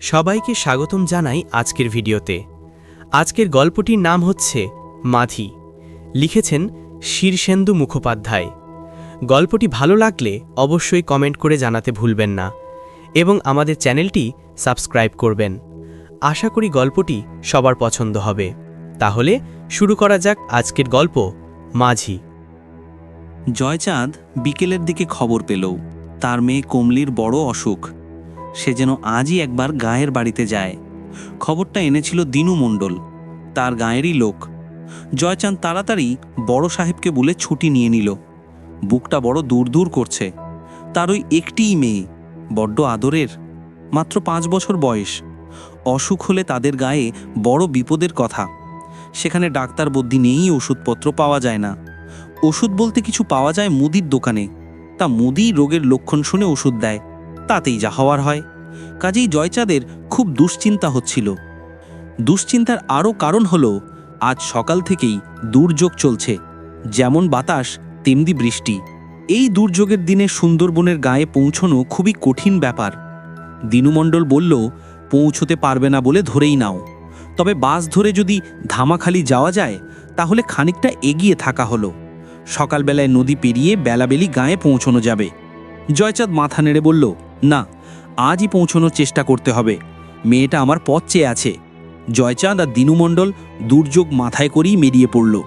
সবাইকে স্বাগতম জানাই আজকের ভিডিওতে। আজকের গল্পটির নাম হচ্ছে মাধি। লিখেছেন শীর্ষেন্দু মুখোপাধ্যায়। গল্পটি ভালো লাগলে অবশ্যই কমেন্ট করে জানাতে ভুলবেন না এবং আমাদের চ্যানেলটি সাবস্ক্রাইব করবেন। আশা করি গল্পটি সবার পছন্দ হবে। তাহলে শুরু করা যাক আজকের গল্প মাঝি। জয়চাঁদ বিকেলের দিকে খবর পেল। তার মেয়ে কমলির বড় অসুখ। সে যেন আজই একবার গায়ের বাড়িতে যায়। খবরটা এনেছিল দিনু মণ্ডল, তার গায়েরই লোক। জয়চাঁদ তাড়াতাড়ি বড় সাহেবকে বলে ছুটি নিয়ে নিল। বুকটা বড় দূর দূর করছে। তার ওই একটিই মেয়ে, বড্ড আদরের, মাত্র পাঁচ বছর বয়স। অসুখ হলে তাদের গায়ে বড় বিপদের কথা। সেখানে ডাক্তার বদ্যি নেই, ওষুধপত্র পাওয়া যায় না। ওষুধ বলতে কিছু পাওয়া যায় মুদির দোকানে। তা মুদি রোগের লক্ষণ শুনে ওষুধ দেয়। তাতেই যা হওয়ার হয়। কাজেই জয়চাঁদের খুব দুশ্চিন্তা হচ্ছিল। দুশ্চিন্তার আরও কারণ হলো, আজ সকাল থেকেই দুর্যোগ চলছে। যেমন বাতাস, তেমনি বৃষ্টি। এই দুর্যোগের দিনে সুন্দরবনের গায়ে পৌঁছনো খুবই কঠিন ব্যাপার। দিনুমণ্ডল বলল, পৌঁছতে পারবে না বলে ধরেই নাও। তবে বাস ধরে যদি ধামাখালি যাওয়া যায়, তাহলে খানিকটা এগিয়ে থাকা হলো। সকালবেলায় নদী পেরিয়ে বেলাবেলি গায়ে পৌঁছানো যাবে। জয়চাঁদ মাথা নেড়ে বলল না, আজই পৌঁছানোর চেষ্টা করতে হবে। মেয়েটা আমার পথ চেয়ে আছে। জয়চাঁদ আর দিনুমণ্ডল দুর্যোগ মাথায় করেই মেরিয়ে পড়ল।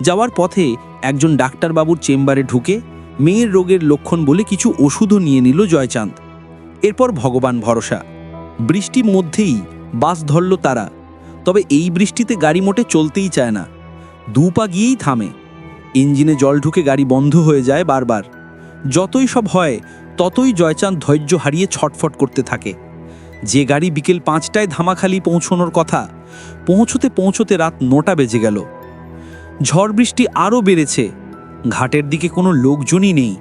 যাওয়ার পথে একজন ডাক্তারবাবুর চেম্বারে ঢুকে মেয়ের রোগের লক্ষণ বলে কিছু ওষুধও নিয়ে নিল জয়চাঁদ। এরপর ভগবান ভরসা। বৃষ্টির মধ্যেই বাস ধরল তারা। তবে এই বৃষ্টিতে গাড়ি মোটে চলতেই চায় না। দু পা গিয়েই থামে। ইঞ্জিনে জল ঢুকে গাড়ি বন্ধ হয়ে যায় বারবার। যতই সব হয় ততই জয়চাঁদ ধৈর্য হারিয়ে ছটফট করতে থাকে। যে গাড়ি বিকেল পাঁচটায় ধামাখালি পৌঁছনোর কথা, পৌঁছতে পৌঁছতে রাত নটা বেজে গেল। ঝড় বৃষ্টি আরও বেড়েছে। ঘাটের দিকে কোনো লোকজনই নেই।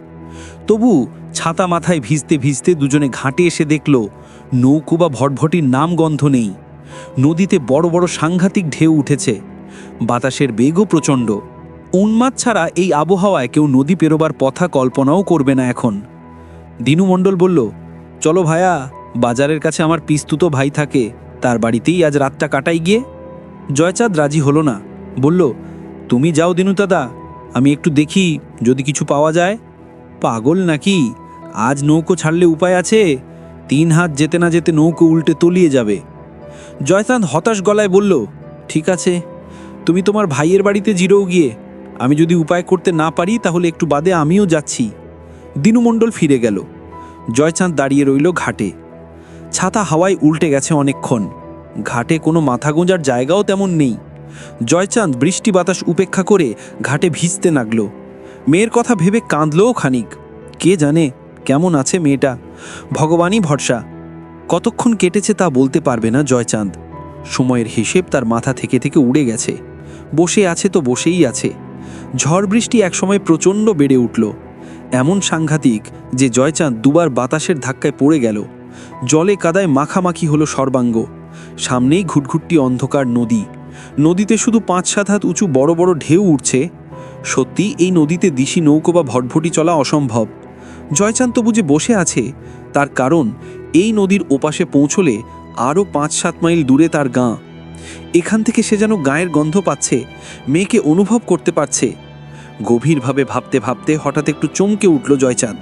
তবু ছাতা মাথায় ভিজতে ভিজতে দুজনে ঘাটে এসে দেখল, নৌকো বা ভটভটির নাম গন্ধ নেই। নদীতে বড় বড় সাংঘাতিক ঢেউ উঠেছে। বাতাসের বেগও প্রচণ্ড। উন্মাদ ছাড়া এই আবহাওয়ায় কেউ নদী পেরোবার পথা কল্পনাও করবে না এখন। দিনু মণ্ডল বলল, চলো ভায়া, বাজারের কাছে আমার পিস্তুতো ভাই থাকে, তার বাড়িতেই আজ রাতটা কাটাই গিয়ে। জয়চাঁদ রাজি হলো না, বলল, তুমি যাও দিনু দাদা, আমি একটু দেখি যদি কিছু পাওয়া যায়। পাগল নাকি? আজ নৌকো ছাড়লে উপায় আছে? তিন হাত যেতে না যেতে নৌকো উল্টে তলিয়ে যাবে। জয়চাঁদ হতাশ গলায় বলল, ঠিক আছে, তুমি তোমার ভাইয়ের বাড়িতে জিরোও গিয়ে, আমি যদি উপায় করতে না পারি তাহলে একটু বাদে আমিও যাচ্ছি। দিনুমণ্ডল ফিরে গেল। জয়চাঁদ দাঁড়িয়ে রইল ঘাটে। ছাতা হাওয়ায় উল্টে গেছে অনেকক্ষণ। ঘাটে কোনো মাথা গোঁজার জায়গাও তেমন নেই। জয়চাঁদ বৃষ্টি বাতাস উপেক্ষা করে ঘাটে ভিজতে লাগল। মেয়ের কথা ভেবে কাঁদলও খানিক। কে জানে কেমন আছে মেয়েটা। ভগবানই ভরসা। কতক্ষণ কেটেছে তা বলতে পারবে না জয়চাঁদ। সময়ের হিসেব তার মাথা থেকে থেকে উড়ে গেছে। বসে আছে তো বসেই আছে। ঝড় বৃষ্টি একসময় প্রচণ্ড বেড়ে উঠল। এমন সাংঘাতিক যে জয়চাঁদ দুবার বাতাসের ধাক্কায় পড়ে গেল। জলে কাদায় মাখামাখি হলো সর্বাঙ্গ। সামনেই ঘুটঘুটটি অন্ধকার নদী। নদীতে শুধু পাঁচ সাত হাত উঁচু বড় বড় ঢেউ উঠছে সত্যি, এই নদীতে দিশি নৌকো বা ভটভটি চলা অসম্ভব। জয়চাঁদ তবু যে বসে আছে, তার কারণ এই নদীর ওপাশে পৌঁছলে আরও পাঁচ সাত মাইল দূরে তার গাঁ। এখান থেকে সে যেন গায়ের গন্ধ পাচ্ছে, মেয়েকে অনুভব করতে পারছে। গভীরভাবে ভাবতে ভাবতে হঠাৎ একটু চমকে উঠল জয়চাঁদ।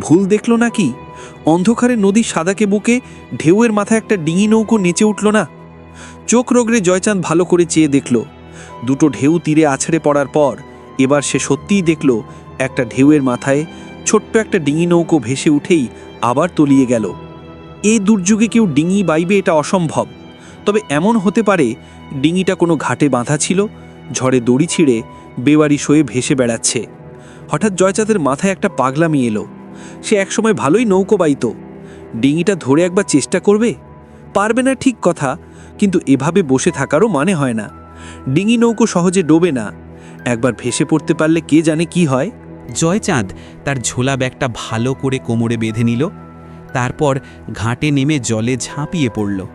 ভুল দেখল নাকি? অন্ধকারে নদী সাদাকে বুকে, ঢেউয়ের মাথায় একটা ডিঙি নৌকো নেচে উঠল না? চোখ রোগড়ে জয়চাঁদ ভালো করে চেয়ে দেখল। দুটো ঢেউ তীরে আছড়ে পড়ার পর এবার সে সত্যিই দেখল, একটা ঢেউয়ের মাথায় ছোট্ট একটা ডিঙি নৌকো ভেসে উঠেই আবার তলিয়ে গেল। এই দুর্যোগে কেউ ডিঙি বাইবে এটা অসম্ভব। তবে এমন হতে পারে, ডিঙিটা কোনো ঘাটে বাঁধা ছিল, ঝড়ে দড়ি ছিঁড়ে বেওয়ারি শোয়ে ভেসে বেড়াচ্ছে। হঠাৎ জয়চাঁদের মাথায় একটা পাগলামি এলো। সে একসময় ভালোই নৌকো বাইত। ডিঙিটা ধরে একবার চেষ্টা করবে? পারবে না ঠিক কথা, কিন্তু এভাবে বসে থাকারও মানে হয় না। ডিঙি নৌকো সহজে ডোবে না। একবার ভেসে পড়তে পারলে কে জানে কি হয়? জয়চাঁদ তার ঝোলা ব্যাগটা ভালো করে কোমরে বেঁধে নিল। তারপর ঘাটে নেমে জলে ঝাঁপিয়ে পড়ল।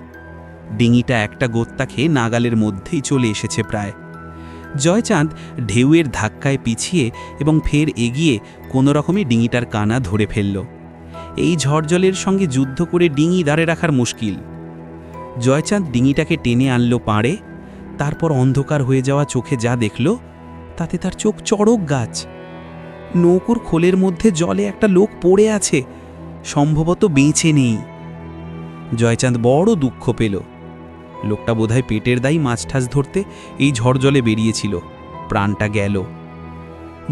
ডিঙিটা একটা গোত্তা খেয়ে নাগালের মধ্যেই চলে এসেছে প্রায়। জয়চাঁদ ঢেউয়ের ধাক্কায় পিছিয়ে এবং ফের এগিয়ে কোনো রকমে ডিঙিটার কানা ধরে ফেলল। এই ঝড় জলের সঙ্গে যুদ্ধ করে ডিঙি দাঁড়ে রাখার মুশকিল। জয়চাঁদ ডিঙিটাকে টেনে আনলো পাড়ে, তারপর অন্ধকার হয়ে যাওয়া চোখে যা দেখল, তাতে তার চোখ চড়ক গাছ। নৌকোর খোলের মধ্যে জলে একটা লোক পড়ে আছে, সম্ভবত বেঁচে নেই। জয়চাঁদ বড় দুঃখ পেল। লোকটা বোধহয় পেটের দায়ী মাছ ঠাস ধরতে এই ঝড় জলে বেরিয়েছিল। প্রাণটা গেল।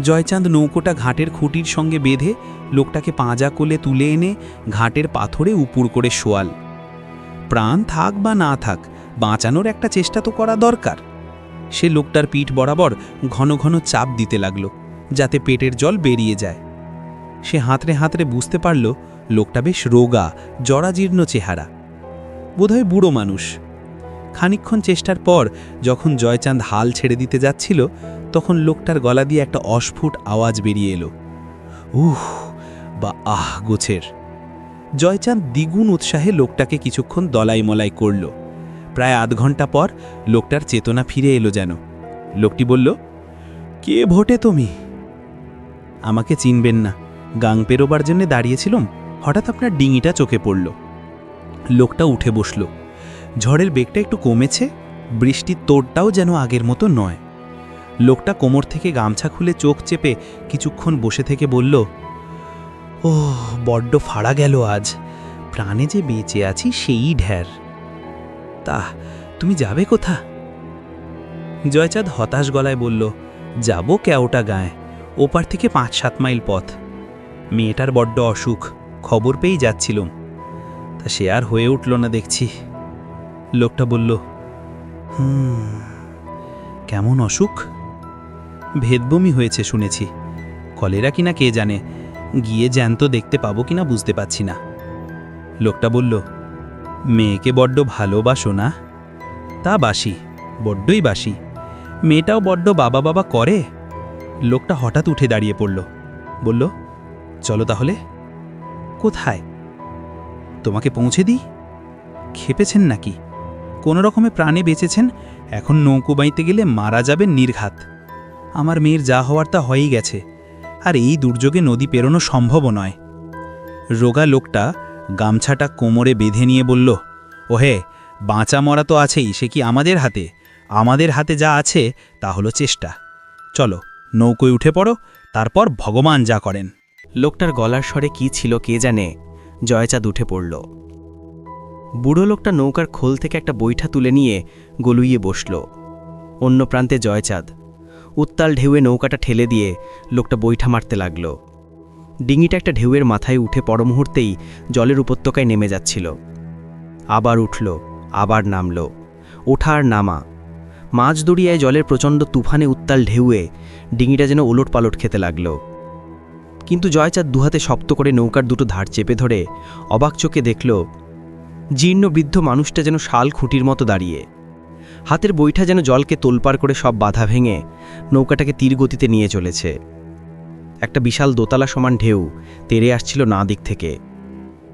জয়চাঁদ নৌকোটা ঘাটের খুঁটির সঙ্গে বেঁধে লোকটাকে পাঁজা কোলে তুলে এনে ঘাটের পাথরে উপুর করে শোয়াল। প্রাণ থাক বা না থাক, বাঁচানোর একটা চেষ্টা তো করা দরকার। সে লোকটার পিঠ বরাবর ঘন ঘন চাপ দিতে লাগল, যাতে পেটের জল বেরিয়ে যায়। সে হাতড়ে হাতড়ে বুঝতে পারল, লোকটা বেশ রোগা, জরাজীর্ণ চেহারা। বোধহয় বুড়ো মানুষ। খানিকক্ষণ চেষ্টার পর যখন জয়চাঁদ হাল ছেড়ে দিতে যাচ্ছিল, তখন লোকটার গলা দিয়ে একটা অস্ফুট আওয়াজ বেরিয়ে এলো। উহ, বা আহ, গোছের। জয়চাঁদ দ্বিগুণ উৎসাহে লোকটাকে কিছুক্ষণ দলাই মলাই করল। প্রায় আধ ঘণ্টা পর লোকটার চেতনা ফিরে এলো যেন। লোকটি বলল, কে ভোটে তুমি? আমাকে চিনবেন না। গাং পেরোবার জন্য দাঁড়িয়েছিলাম। হঠাৎ আপনার ডিঙিটা চোখে পড়ল। লোকটা উঠে বসল। ঝড়ের বেগটা একটু কমেছে, বৃষ্টির তোড়টাও যেন আগের মতো নয়। লোকটা কোমর থেকে গামছা খুলে চোখ চেপে কিছুক্ষণ বসে থেকে বলল ও বড্ড ফাড়া গেল আজ। প্রাণে যে বেঁচে আছি সেই ঢের। তা তুমি যাবে কোথা? জয়চাঁদ হতাশ গলায় বলল, যাব কেওটা গায়ে। ওপার থেকে পাঁচ সাত মাইল পথ। মেয়েটার বড্ড অসুখ, খবর পেয়েই যাচ্ছিলুম। তা সে আর হয়ে উঠল না দেখছি। লোকটা বলল, হুম, কেমন অসুখ? ভেদবমি হয়েছে শুনেছি। কলেরা কিনা কে জানে? গিয়ে জ্যান্ত দেখতে পাবো কিনা বুঝতে পারছি না। লোকটা বলল, মেয়েকে বড্ড ভালোবাসো না? তা বাসি, বড্ডই বাসি। মেয়েটাও বড্ড বাবা বাবা করে? লোকটা হঠাৎ উঠে দাঁড়িয়ে পড়ল, বলল, চলো তাহলে। কোথায়? তোমাকে পৌঁছে দিই? খেপেছেন নাকি? কোনো রকমে প্রাণে বেঁচেছেন, এখন নৌকো বাইতে গেলে মারা যাবেন নির্ঘাত। আমার মেয়ের যা হওয়ার তা হয়েই গেছে, আর এই দুর্যোগে নদী পেরোনো সম্ভবও নয়। রোগা লোকটা গামছাটা কোমরে বেঁধে নিয়ে বলল, ওহে, বাঁচা মরা তো আছেই, সে কি আমাদের হাতে? আমাদের হাতে যা আছে তা হলো চেষ্টা। চলো, নৌকোয় উঠে পড়ো, তারপর ভগবান যা করেন। লোকটার গলার স্বরে কি ছিল কে জানে, জয়চাঁদ উঠে পড়ল। বুড়ো লোকটা নৌকার খোল থেকে একটা বৈঠা তুলে নিয়ে গলুইয়ে বসল। অন্য প্রান্তে জয়চাঁদ। উত্তাল ঢেউয়ে নৌকাটা ঠেলে দিয়ে লোকটা বৈঠা মারতে লাগল। ডিঙিটা একটা ঢেউয়ের মাথায় উঠে পর মুহূর্তেই জলের উপত্যকায় নেমে যাচ্ছিল। আবার উঠল, আবার নামল। ওঠা আর নামা। মাছ দড়িয়ায় জলের প্রচণ্ড তুফানে উত্তাল ঢেউয়ে ডিঙিটা যেন ওলট পালট খেতে লাগল। কিন্তু জয়চাঁদ দুহাতে শক্ত করে নৌকার দুটো ধার চেপে ধরে অবাক চোখে দেখল জীর্ণ বৃদ্ধ মানুষটা যেন শাল খুঁটির মতো দাঁড়িয়ে। হাতের বইটা যেন জলকে তোলপার করে সব বাধা ভেঙে নৌকাটাকে তীর গতিতে নিয়ে চলেছে। একটা বিশাল দোতলা সমান ঢেউ তেরে আসছিল না দিক থেকে।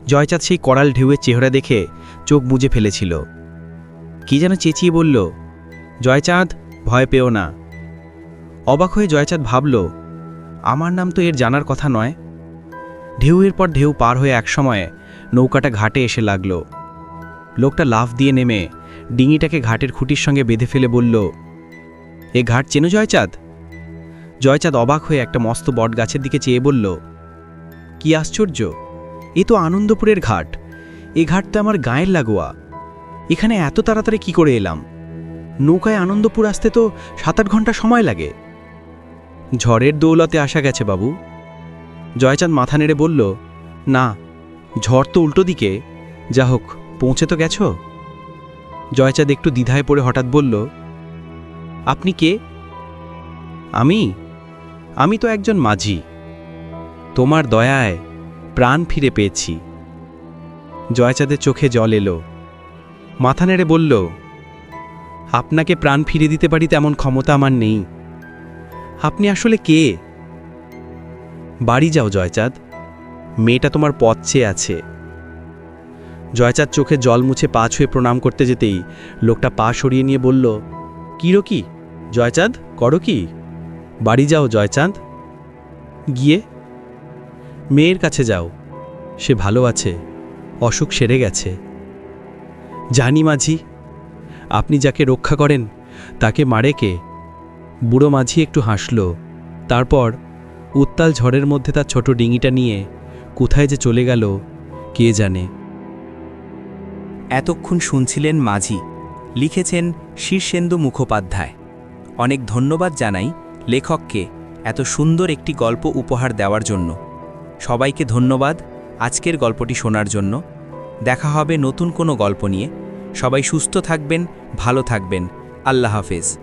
জয়চাঁদ সেই করাল ঢেউয়ের চেহারা দেখে চোখ বুজে ফেলেছিল। কি যেন চেঁচিয়ে বলল, জয়চাঁদ, ভয় পেও না। অবাক হয়ে জয়চাঁদ ভাবল, আমার নাম তো এর জানার কথা নয়। ঢেউয়ের পর ঢেউ পার হয়ে একসময়ে নৌকাটা ঘাটে এসে লাগল। লোকটা লাফ দিয়ে নেমে ডিঙিটাকে ঘাটের খুঁটির সঙ্গে বেঁধে ফেলে বলল, এ ঘাট চেনো জয়চাঁদ? জয়চাঁদ অবাক হয়ে একটা মস্ত বট গাছের দিকে চেয়ে বলল, কি আশ্চর্য! এ তো আনন্দপুরের ঘাট। এ ঘাট তো আমার গায়ের লাগোয়া। এখানে এত তাড়াতাড়ি কি করে এলাম? নৌকায় আনন্দপুর আসতে তো সাত আট ঘণ্টা সময় লাগে। ঝড়ের দৌলতে আসা গেছে বাবু। জয়চাঁদ মাথা নেড়ে বলল, না, ঝড় তো উল্টো দিকে। যা হোক পৌঁছে তো গেছ? জয়চাঁদ একটু দ্বিধায় পড়ে হঠাৎ বলল, আপনি কে? আমি? আমি তো একজন মাঝি। তোমার দয়ায় প্রাণ ফিরে পেয়েছি। জয়চাঁদের চোখে জল এলো। মাথা নেড়ে বলল, আপনাকে প্রাণ ফিরে দিতে পারি তেমন ক্ষমতা আমার নেই। আপনি আসলে কে? বাড়ি যাও জয়চাঁদ। মেয়েটা তোমার পথ চেয়ে আছে। জয়চাঁদ চোখে জল মুছে পা ছুঁয়ে প্রণাম করতে যেতেই লোকটা পা সরিয়ে নিয়ে বলল কিরো কি জয়চাঁদ, করো কি? বাড়ি যাও জয়চাঁদ। গিয়ে? মেয়ের কাছে যাও। সে ভালো আছে, অসুখ সেরে গেছে। জানি মাঝি, আপনি যাকে রক্ষা করেন, তাকে মারে কে? বুড়ো মাঝি একটু হাসল, তারপর উত্তাল ঝড়ের মধ্যে তার ছোট ডিঙিটা নিয়ে কোথায় যে চলে গেল, কে জানে? এতক্ষণ শুনছিলেন মাঝি। লিখেছেন শীর্ষেন্দু মুখোপাধ্যায়। অনেক ধন্যবাদ জানাই লেখককে এত সুন্দর একটি গল্প উপহার দেওয়ার জন্য। সবাইকে ধন্যবাদ আজকের গল্পটি শোনার জন্য। দেখা হবে নতুন কোনো গল্প নিয়ে। সবাই সুস্থ থাকবেন, ভালো থাকবেন। আল্লাহ হাফেজ।